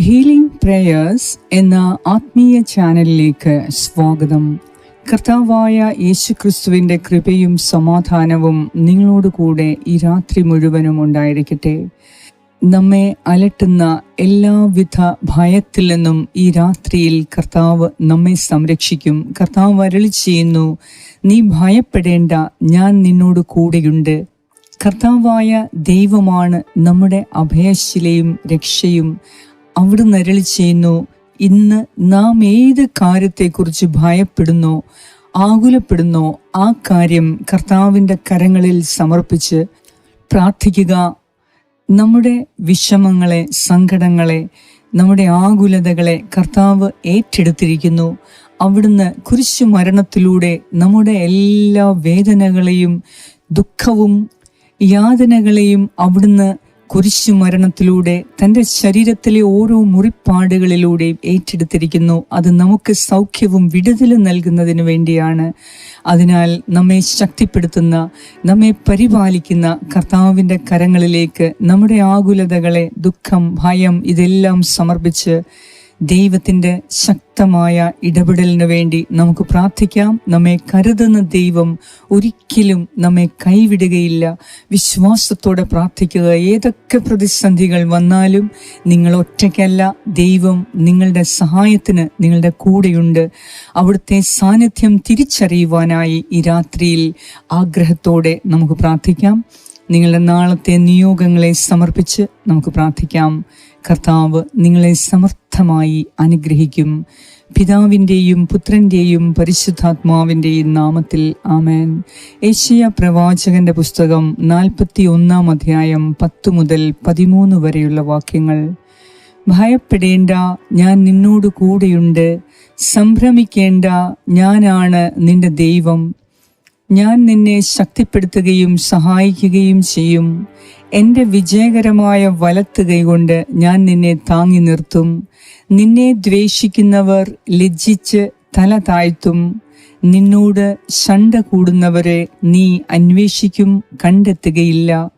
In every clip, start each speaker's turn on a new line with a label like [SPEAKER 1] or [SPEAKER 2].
[SPEAKER 1] Healing prayers എന്ന ആത്മീയ ചാനലിലേക്ക് സ്വാഗതം. കർത്താവായ യേശു ക്രിസ്തുവിന്റെ കൃപയും സമാധാനവും നിങ്ങളോടു കൂടെ ഈ രാത്രി മുഴുവനും ഉണ്ടായിരിക്കട്ടെ. നമ്മെ അലട്ടുന്ന എല്ലാവിധ ഭയത്തിൽ നിന്നും ഈ രാത്രിയിൽ കർത്താവ് നമ്മെ സംരക്ഷിക്കും. കർത്താവ് വരളി ചെയ്യുന്നു നീ ഭയപ്പെടേണ്ട ഞാൻ നിന്നോട് കൂടെയുണ്ട്. കർത്താവായ ദൈവമാണ് നമ്മുടെ അഭയശിലയും രക്ഷയും. അവിടുന്ന് അരളി ചെയ്യുന്നു. ഇന്ന് നാം ഏത് കാര്യത്തെക്കുറിച്ച് ഭയപ്പെടുന്നു ആകുലപ്പെടുന്നു ആ കാര്യം കർത്താവിന്റെ കരങ്ങളിൽ സമർപ്പിച്ച് പ്രാർത്ഥിക്കുക. നമ്മുടെ വിഷമങ്ങളെ സങ്കടങ്ങളെ നമ്മുടെ ആകുലതകളെ കർത്താവ് ഏറ്റെടുത്തിരിക്കുന്നു. അവിടുന്ന് കുരിശു മരണത്തിലൂടെ നമ്മുടെ എല്ലാ വേദനകളെയും ദുഃഖവും യാതനകളെയും അവിടുന്ന് കുരിശു മരണത്തിലൂടെ തന്റെ ശരീരത്തിലെ ഓരോ മുറിപ്പാടുകളിലൂടെയും ഏറ്റെടുത്തിരിക്കുന്നു. അത് നമുക്ക് സൗഖ്യവും വിടുതലും നൽകുന്നതിന് വേണ്ടിയാണ്. അതിനാൽ നമ്മെ ശക്തിപ്പെടുത്തുന്ന നമ്മെ പരിപാലിക്കുന്ന കർത്താവിന്റെ കരങ്ങളിലേക്ക് നമ്മുടെ ആകുലതകളെ ദുഃഖം ഭയം ഇതെല്ലാം സമർപ്പിച്ച് ദൈവത്തിന്റെ ശക്തമായ ഇടപെടലിന് വേണ്ടി നമുക്ക് പ്രാർത്ഥിക്കാം. നമ്മെ കരുതുന്ന ദൈവം ഒരിക്കലും നമ്മെ കൈവിടുകയില്ല. വിശ്വാസത്തോടെ പ്രാർത്ഥിക്കുക. ഏതൊക്കെ പ്രതിസന്ധികൾ വന്നാലും നിങ്ങൾ ഒറ്റയ്ക്കല്ല. ദൈവം നിങ്ങളുടെ സഹായത്തിന് നിങ്ങളുടെ കൂടെയുണ്ട്. അവിടുത്തെ സാന്നിധ്യം തിരിച്ചറിയുവാനായി ഈ രാത്രിയിൽ ആഗ്രഹത്തോടെ നമുക്ക് പ്രാർത്ഥിക്കാം. നിങ്ങളുടെ നാളത്തെ നിയോഗങ്ങളെ സമർപ്പിച്ച് നമുക്ക് പ്രാർത്ഥിക്കാം. കർത്താവ് നിങ്ങളെ സമർത്ഥമായി അനുഗ്രഹിക്കും. പിതാവിന്റെയും പുത്രന്റെയും പരിശുദ്ധാത്മാവിന്റെയും നാമത്തിൽ ആമേൻ. ഏഷ്യ പ്രവാചകന്റെ പുസ്തകം നാൽപ്പത്തി ഒന്നാം അധ്യായം പത്ത് മുതൽ പതിമൂന്ന് വരെയുള്ള വാക്യങ്ങൾ. ഭയപ്പെടേണ്ട ഞാൻ നിന്നോട് കൂടെയുണ്ട്. സംഭ്രമിക്കേണ്ട ഞാനാണ് നിന്റെ ദൈവം. ഞാൻ നിന്നെ ശക്തിപ്പെടുത്തുകയും സഹായിക്കുകയും ചെയ്യും. എന്റെ വിജയകരമായ വലത്ത് കൈകൊണ്ട് ഞാൻ നിന്നെ താങ്ങി നിർത്തും. നിന്നെ ദ്വേഷിക്കുന്നവർ ലജ്ജിച്ച് തല താഴ്ത്തും. നിന്നോട് ശണ്ട കൂടുന്നവരെ നീ അന്വേഷിക്കും കണ്ടെത്തുകയില്ല.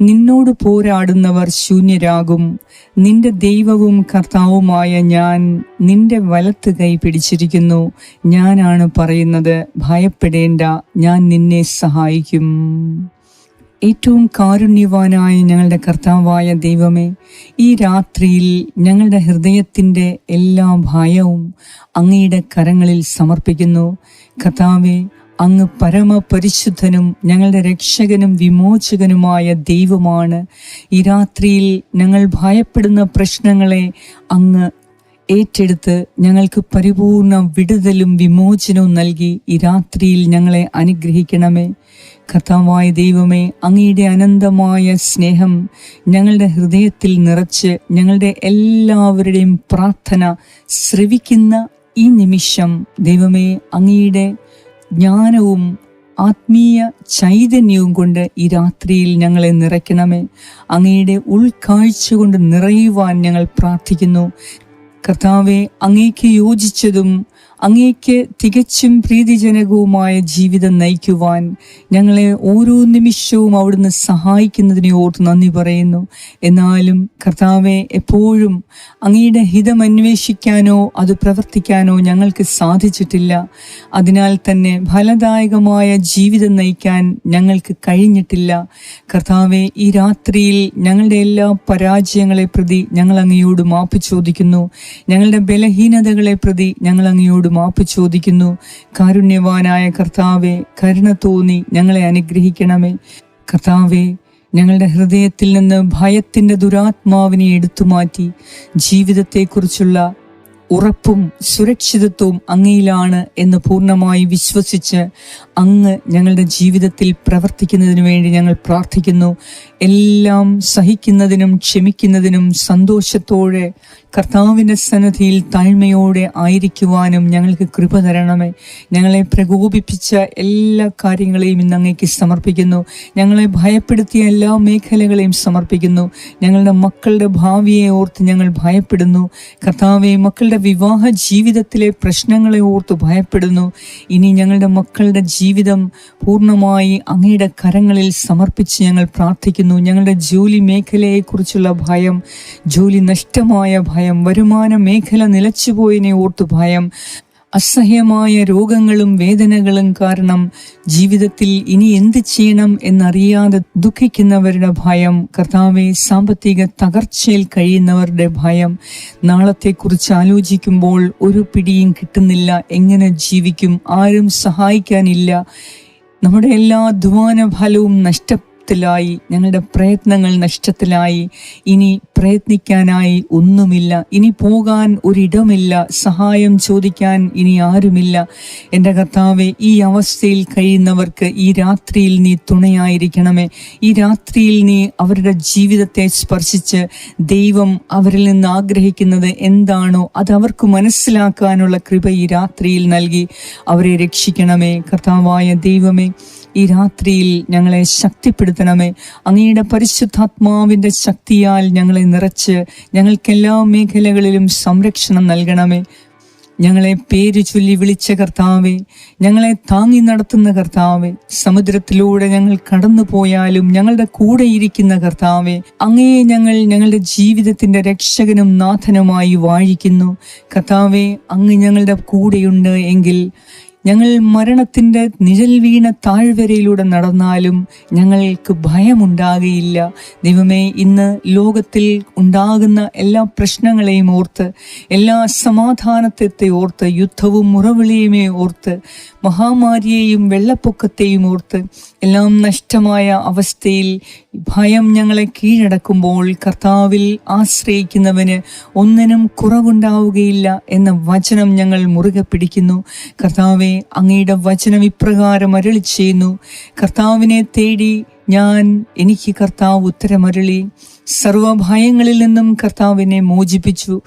[SPEAKER 1] നിന്നോട് പോരാടുന്നവർ ശൂന്യരാകും. നിന്റെ ദൈവവും കർത്താവുമായ ഞാൻ നിന്റെ വലത്ത് കൈ പിടിച്ചിരിക്കുന്നു. ഞാനാണ് പറയുന്നത് ഭയപ്പെടേണ്ട ഞാൻ നിന്നെ സഹായിക്കും. ഏറ്റവും കാരുണ്യവാനായ ഞങ്ങളുടെ കർത്താവായ ദൈവമേ ഈ രാത്രിയിൽ ഞങ്ങളുടെ ഹൃദയത്തിന്റെ എല്ലാ ഭയവും അങ്ങയുടെ കരങ്ങളിൽ സമർപ്പിക്കുന്നു. കർത്താവെ അങ്ങ് പരമപരിശുദ്ധനും ഞങ്ങളുടെ രക്ഷകനും വിമോചകനുമായ ദൈവമാണ്. ഈ രാത്രിയിൽ ഞങ്ങൾ ഭയപ്പെടുന്ന പ്രശ്നങ്ങളെ അങ്ങ് ഏറ്റെടുത്ത് ഞങ്ങൾക്ക് പരിപൂർണ വിടുതലും വിമോചനവും നൽകി ഈ രാത്രിയിൽ ഞങ്ങളെ അനുഗ്രഹിക്കണമേ. കർത്താവായ ദൈവമേ അങ്ങയുടെ അനന്തമായ സ്നേഹം ഞങ്ങളുടെ ഹൃദയത്തിൽ നിറച്ച് ഞങ്ങളുടെ എല്ലാവരുടെയും പ്രാർത്ഥന ശ്രവിക്കുന്ന ഈ നിമിഷം ദൈവമേ അങ്ങയുടെ ജ്ഞാനവും ആത്മീയ ചൈതന്യവും കൊണ്ട് ഈ രാത്രിയിൽ ഞങ്ങളെ നിറയ്ക്കണമേ. അങ്ങയുടെ ഉൾക്കാഴ്ച കൊണ്ട് നിറയുവാൻ ഞങ്ങൾ പ്രാർത്ഥിക്കുന്നു. കർത്താവെ അങ്ങേക്ക് യോജിച്ചതും അങ്ങേക്ക് തികച്ചും പ്രീതിജനകവുമായ ജീവിതം നയിക്കുവാൻ ഞങ്ങളെ ഓരോ നിമിഷവും അവിടുന്ന് സഹായിക്കുന്നതിനെ ഓർത്ത് നന്ദി പറയുന്നു. എന്നാലും കർത്താവെ എപ്പോഴും അങ്ങയുടെ ഹിതം അന്വേഷിക്കാനോ അത് പ്രവർത്തിക്കാനോ ഞങ്ങൾക്ക് സാധിച്ചിട്ടില്ല. അതിനാൽ തന്നെ ഫലദായകമായ ജീവിതം നയിക്കാൻ ഞങ്ങൾക്ക് കഴിഞ്ഞിട്ടില്ല. കർത്താവെ ഈ രാത്രിയിൽ ഞങ്ങളുടെ എല്ലാ പരാജയങ്ങളെ പ്രതി ഞങ്ങൾ അങ്ങയോട് മാപ്പ് ചോദിക്കുന്നു. ഞങ്ങളുടെ ബലഹീനതകളെ പ്രതി ഞങ്ങൾ അങ്ങയോട് മാപ്പ് ചോദിക്കുന്നു. കാരുണ്യവാനായ കർത്താവെ കരുണ തോന്നി ഞങ്ങളെ അനുഗ്രഹിക്കണമേ. കർത്താവെ ഞങ്ങളുടെ ഹൃദയത്തിൽ നിന്ന് ഭയത്തിന്റെ ദുരാത്മാവിനെ എടുത്തുമാറ്റി ജീവിതത്തെക്കുറിച്ചുള്ള ഉറപ്പും സുരക്ഷിതത്വവും അങ്ങയിലാണ് എന്ന് പൂർണമായി വിശ്വസിച്ച് അങ്ങ് ഞങ്ങളുടെ ജീവിതത്തിൽ പ്രവർത്തിക്കുന്നതിനു വേണ്ടി ഞങ്ങൾ പ്രാർത്ഥിക്കുന്നു. എല്ലാം സഹിക്കുന്നതിനും ക്ഷമിക്കുന്നതിനും സന്തോഷത്തോടെ കർത്താവിന്റെ സന്നദ്ധിയിൽ താഴ്മയോടെ ആയിരിക്കുവാനും ഞങ്ങൾക്ക് കൃപ തരണമേ. ഞങ്ങളെ പ്രകോപിപ്പിച്ച എല്ലാ കാര്യങ്ങളെയും ഇന്ന് അങ്ങേക്ക് സമർപ്പിക്കുന്നു. ഞങ്ങളെ ഭയപ്പെടുത്തിയ എല്ലാ മേഖലകളെയും സമർപ്പിക്കുന്നു. ഞങ്ങളുടെ മക്കളുടെ ഭാവിയെ ഓർത്ത് ഞങ്ങൾ ഭയപ്പെടുന്നു. കർത്താവെ മക്കളുടെ വിവാഹ ജീവിതത്തിലെ പ്രശ്നങ്ങളെ ഓർത്ത് ഭയപ്പെടുന്നു. ഇനി ഞങ്ങളുടെ മക്കളുടെ ജീവിതം ജീവിതം പൂർണമായി അങ്ങയുടെ കരങ്ങളിൽ സമർപ്പിച്ച് ഞങ്ങൾ പ്രാർത്ഥിക്കുന്നു. ഞങ്ങളുടെ ജോലി മേഖലയെക്കുറിച്ചുള്ള ഭയം ജോലി നഷ്ടമായ ഭയം വരുമാന മേഖല നിലച്ചുപോയതിനെ ഓർത്തു ഭയം അസഹ്യമായ രോഗങ്ങളും വേദനകളും കാരണം ജീവിതത്തിൽ ഇനി എന്ത് ചെയ്യണം എന്നറിയാതെ ദുഃഖിക്കുന്നവരുടെ ഭയം കർത്താവെ സാമ്പത്തിക തകർച്ചയിൽ കഴിയുന്നവരുടെ ഭയം. നാളത്തെക്കുറിച്ച് ആലോചിക്കുമ്പോൾ ഒരു പിടിയും കിട്ടുന്നില്ല. എങ്ങനെ ജീവിക്കും? ആരും സഹായിക്കാനില്ല. നമ്മുടെ എല്ലാ അധ്വാന ഫലവും നഷ്ട നഷ്ടത്തിലായി ഞങ്ങളുടെ പ്രയത്നങ്ങൾ നഷ്ടത്തിലായി ഇനി പ്രയത്നിക്കാനായി ഒന്നുമില്ല ഇനി പോകാൻ ഒരിടമില്ല സഹായം ചോദിക്കാൻ ഇനി ആരുമില്ല. എന്റെ കർത്താവെ ഈ അവസ്ഥയിൽ കഴിയുന്നവർക്ക് ഈ രാത്രിയിൽ നീ തുണയായിരിക്കണമേ. ഈ രാത്രിയിൽ നീ അവരുടെ ജീവിതത്തെ സ്പർശിച്ച് ദൈവം അവരിൽ നിന്ന് ആഗ്രഹിക്കുന്നത് എന്താണോ അത് അവർക്ക് മനസ്സിലാക്കാനുള്ള കൃപ ഈ രാത്രിയിൽ നൽകി അവരെ രക്ഷിക്കണമേ. കർത്താവായ ദൈവമേ ഈ രാത്രിയിൽ ഞങ്ങളെ ശക്തിപ്പെടുത്തണമേ. അങ്ങയുടെ പരിശുദ്ധാത്മാവിന്റെ ശക്തിയാൽ ഞങ്ങളെ നിറച്ച് ഞങ്ങൾക്കെല്ലാ മേഖലകളിലും സംരക്ഷണം നൽകണമേ. ഞങ്ങളെ പേര് ചൊല്ലി വിളിച്ച കർത്താവെ ഞങ്ങളെ താങ്ങി നടത്തുന്ന കർത്താവെ സമുദ്രത്തിലൂടെ ഞങ്ങൾ കടന്നു പോയാലും ഞങ്ങളുടെ കൂടെ ഇരിക്കുന്ന കർത്താവെ അങ്ങയെ ഞങ്ങൾ ഞങ്ങളുടെ ജീവിതത്തിന്റെ രക്ഷകനും നാഥനുമായി വാഴിക്കുന്നു. കർത്താവെ അങ്ങ് ഞങ്ങളുടെ കൂടെയുണ്ട് എങ്കിൽ ഞങ്ങൾ മരണത്തിന്റെ നിഴൽ വീണ താഴ്വരയിലൂടെ നടന്നാലും ഞങ്ങൾക്ക് ഭയമുണ്ടാകുകയില്ല. ദൈവമേ ഇന്ന് ലോകത്തിൽ ഉണ്ടാകുന്ന എല്ലാ പ്രശ്നങ്ങളെയും ഓർത്ത് എല്ലാ സമാധാനത്തെ ഓർത്ത് യുദ്ധവും മുറവിളിയുമേ ഓർത്ത് മഹാമാരിയെയും വെള്ളപ്പൊക്കത്തെയും ഓർത്ത് എല്ലാം നഷ്ടമായ അവസ്ഥയിൽ ഭയം ഞങ്ങളെ കീഴടക്കുമ്പോൾ കർത്താവിൽ ആശ്രയിക്കുന്നവന് ഒന്നിനും കുറവുണ്ടാവുകയില്ല എന്ന വചനം ഞങ്ങൾ മുറുകെ പിടിക്കുന്നു. കർത്താവെ അങ്ങയുടെ വചനം ഇപ്രകാരം അരളി ചെയ്യുന്നു. കർത്താവിനെ തേടി ഞാൻ എനിക്ക് കർത്താവ് ഉത്തരമരളി. സർവഭയങ്ങളിൽ നിന്നും കർത്താവിനെ മോചിപ്പിച്ചു.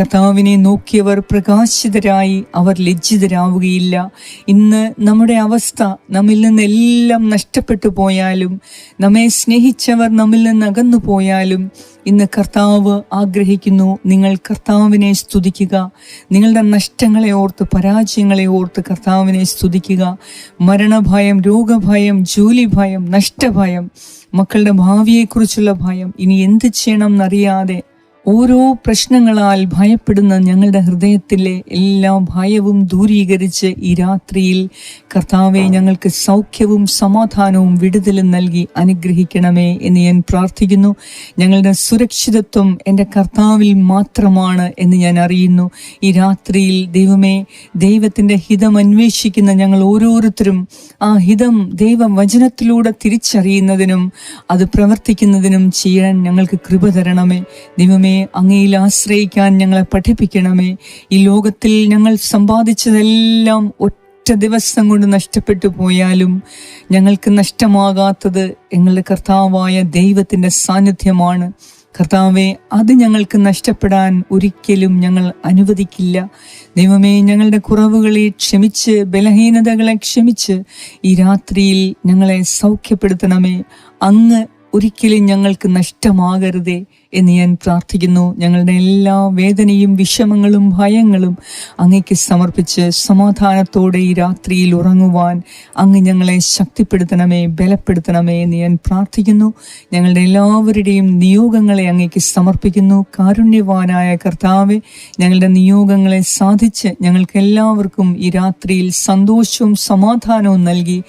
[SPEAKER 1] കർത്താവിനെ നോക്കിയവർ പ്രകാശിതരായി അവർ ലജ്ജിതരാവുകയില്ല. ഇന്ന് നമ്മുടെ അവസ്ഥ നമ്മിൽ നിന്ന് എല്ലാം നഷ്ടപ്പെട്ടു പോയാലും നമ്മെ സ്നേഹിച്ചവർ നമ്മിൽ നിന്ന് അകന്നു പോയാലും ഇന്ന് കർത്താവ് ആഗ്രഹിക്കുന്നു. നിങ്ങൾ കർത്താവിനെ സ്തുതിക്കുക. നിങ്ങളുടെ നഷ്ടങ്ങളെ ഓർത്ത് പരാജയങ്ങളെ ഓർത്ത് കർത്താവിനെ സ്തുതിക്കുക. മരണഭയം രോഗഭയം ജോലി ഭയം നഷ്ടഭയം മക്കളുടെ ഭാവിയെക്കുറിച്ചുള്ള ഭയം ഇനി എന്ത് ചെയ്യണം എന്നറിയാതെ ഓരോ പ്രശ്നങ്ങളാൽ ഭയപ്പെടുന്ന ഞങ്ങളുടെ ഹൃദയത്തിലെ എല്ലാ ഭയവും ദൂരീകരിച്ച് ഈ രാത്രിയിൽ കർത്താവെ ഞങ്ങൾക്ക് സൗഖ്യവും സമാധാനവും വിടുതലും നൽകി അനുഗ്രഹിക്കണമേ എന്ന് ഞാൻ പ്രാർത്ഥിക്കുന്നു. ഞങ്ങളുടെ സുരക്ഷിതത്വം എന്റെ കർത്താവിൽ മാത്രമാണ് എന്ന് ഞാൻ അറിയുന്നു. ഈ രാത്രിയിൽ ദൈവമേ ദൈവത്തിന്റെ ഹിതം അന്വേഷിക്കുന്ന ഞങ്ങൾ ഓരോരുത്തരും ആ ഹിതം ദൈവവചനത്തിലൂടെ തിരിച്ചറിയുന്നതിനും അത് പ്രവർത്തിക്കുന്നതിനും ചെയ്യാൻ ഞങ്ങൾക്ക് കൃപ തരണമേ. ദൈവമേ അങ്ങയിൽ ആശ്രയിക്കാൻ ഞങ്ങളെ പഠിപ്പിക്കണമേ. ഈ ലോകത്തിൽ ഞങ്ങൾ സമ്പാദിച്ചതെല്ലാം ഒറ്റ ദിവസം കൊണ്ട് നഷ്ടപ്പെട്ടു പോയാലും ഞങ്ങൾക്ക് നഷ്ടമാകാത്തത് ഞങ്ങളുടെ കർത്താവായ ദൈവത്തിന്റെ സാന്നിധ്യമാണ്. കർത്താവെ അത് ഞങ്ങൾക്ക് നഷ്ടപ്പെടാൻ ഒരിക്കലും ഞങ്ങൾ അനുവദിക്കില്ല. ദൈവമേ ഞങ്ങളുടെ കുറവുകളെ ക്ഷമിച്ച് ബലഹീനതകളെ ക്ഷമിച്ച് ഈ രാത്രിയിൽ ഞങ്ങളെ സൗഖ്യപ്പെടുത്തണമേ. അങ്ങ് ഒരിക്കലും ഞങ്ങൾക്ക് നഷ്ടമാകരുതേ. എന്ന് ഞാൻ പ്രാർത്ഥിക്കുന്നു. ഞങ്ങളുടെ എല്ലാ വേദനയും വിഷമങ്ങളും ഭയങ്ങളും അങ്ങയ്ക്ക് സമർപ്പിച്ച് സമാധാനത്തോടെ ഈ രാത്രിയിൽ ഉറങ്ങുവാൻ അങ്ങ് ഞങ്ങളെ ശക്തിപ്പെടുത്തണമേ ബലപ്പെടുത്തണമേ എന്ന് ഞാൻ പ്രാർത്ഥിക്കുന്നു. ഞങ്ങളുടെ എല്ലാവരുടെയും നിയോഗങ്ങളെ അങ്ങയ്ക്ക് സമർപ്പിക്കുന്നു. കാരുണ്യവാനായ കർത്താവെ ഞങ്ങളുടെ നിയോഗങ്ങളെ സാധിച്ച് ഞങ്ങൾക്ക് എല്ലാവർക്കും ഈ രാത്രിയിൽ സന്തോഷവും സമാധാനവും നൽകി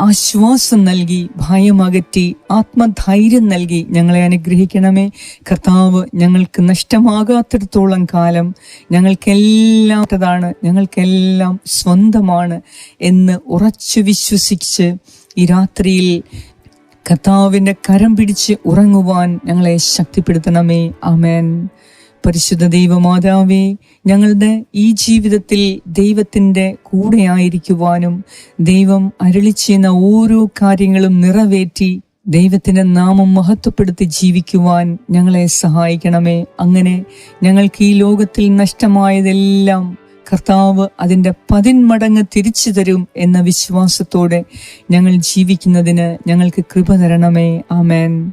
[SPEAKER 1] ആശ്വാസം നൽകി ഭയമകറ്റി ആത്മധൈര്യം നൽകി ഞങ്ങളെ അനുഗ്രഹിക്കണമേ. കർത്താവ് ഞങ്ങൾക്ക് നഷ്ടമാകാത്തിടത്തോളം കാലം ഞങ്ങൾക്കെല്ലാത്തതാണ് ഞങ്ങൾക്കെല്ലാം സ്വന്തമാണ് എന്ന് ഉറച്ചു വിശ്വസിച്ച് ഈ രാത്രിയിൽ കർത്താവിന്റെ കരം പിടിച്ച് ഉറങ്ങുവാൻ ഞങ്ങളെ ശക്തിപ്പെടുത്തണമേ. അമേൻ പരിശുദ്ധ ദൈവമാതാവേ ഞങ്ങളുടെ ഈ ജീവിതത്തിൽ ദൈവത്തിന്റെ കൂടെയായിരിക്കുവാനും ദൈവം അരളി ഓരോ കാര്യങ്ങളും നിറവേറ്റി ദൈവത്തിന്റെ നാമം മഹത്വപ്പെടുത്തി ജീവിക്കുവാൻ ഞങ്ങളെ സഹായിക്കണമേ. അങ്ങനെ ഞങ്ങൾക്ക് ഈ ലോകത്തിൽ നഷ്ടമായതെല്ലാം കർത്താവ് അതിന്റെ പതിന്മടങ്ങ് തിരിച്ചു തരും എന്ന വിശ്വാസത്തോടെ ഞങ്ങൾ ജീവിക്കുന്നതിന് ഞങ്ങൾക്ക് കൃപ തരണമേ. ആമേൻ.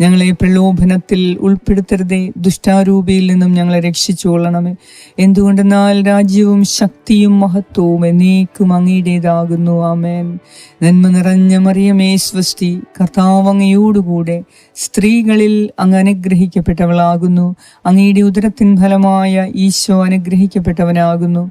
[SPEAKER 1] ഞങ്ങളെ പ്രലോഭനത്തിൽ ഉൾപ്പെടുത്തരുതേ. ദുഷ്ടാരൂപിയിൽ നിന്നും ഞങ്ങളെ രക്ഷിച്ചുകൊള്ളണമേ. എന്തുകൊണ്ടെന്നാൽ രാജ്യവും ശക്തിയും മഹത്വവും എന്നേക്കും അങ്ങയുടേതാകുന്നു. ആമേൻ. നന്മ നിറഞ്ഞ മറിയമേ സ്വസ്തി കർത്താവങ്ങയോടുകൂടെ സ്ത്രീകളിൽ അങ്ങ് അനുഗ്രഹിക്കപ്പെട്ടവളാകുന്നു. അങ്ങയുടെ ഉദരത്തിൻ ഫലമായ ഈശോ അനുഗ്രഹിക്കപ്പെട്ടവനാകുന്നു.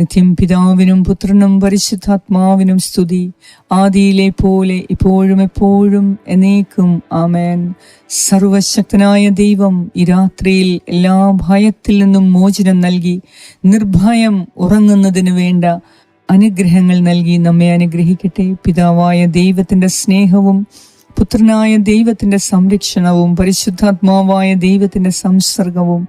[SPEAKER 1] നിത്യം പിതാവിനും പുത്രനും പരിശുദ്ധാത്മാവിനും സ്തുതി. ആദിയിലെ പോലെ ഇപ്പോഴും എപ്പോഴും എന്നേക്കും ആമേൻ. സർവശക്തനായ ദൈവം ഈ രാത്രിയിൽ എല്ലാ ഭയത്തിൽ നിന്നും മോചനം നൽകി നിർഭയം ഉറങ്ങുന്നതിന് വേണ്ട അനുഗ്രഹങ്ങൾ നൽകി നമ്മെ അനുഗ്രഹിക്കട്ടെ. പിതാവായ ദൈവത്തിന്റെ സ്നേഹവും പുത്രനായ ദൈവത്തിന്റെ സംരക്ഷണവും പരിശുദ്ധാത്മാവായ ദൈവത്തിന്റെ സംസർഗവും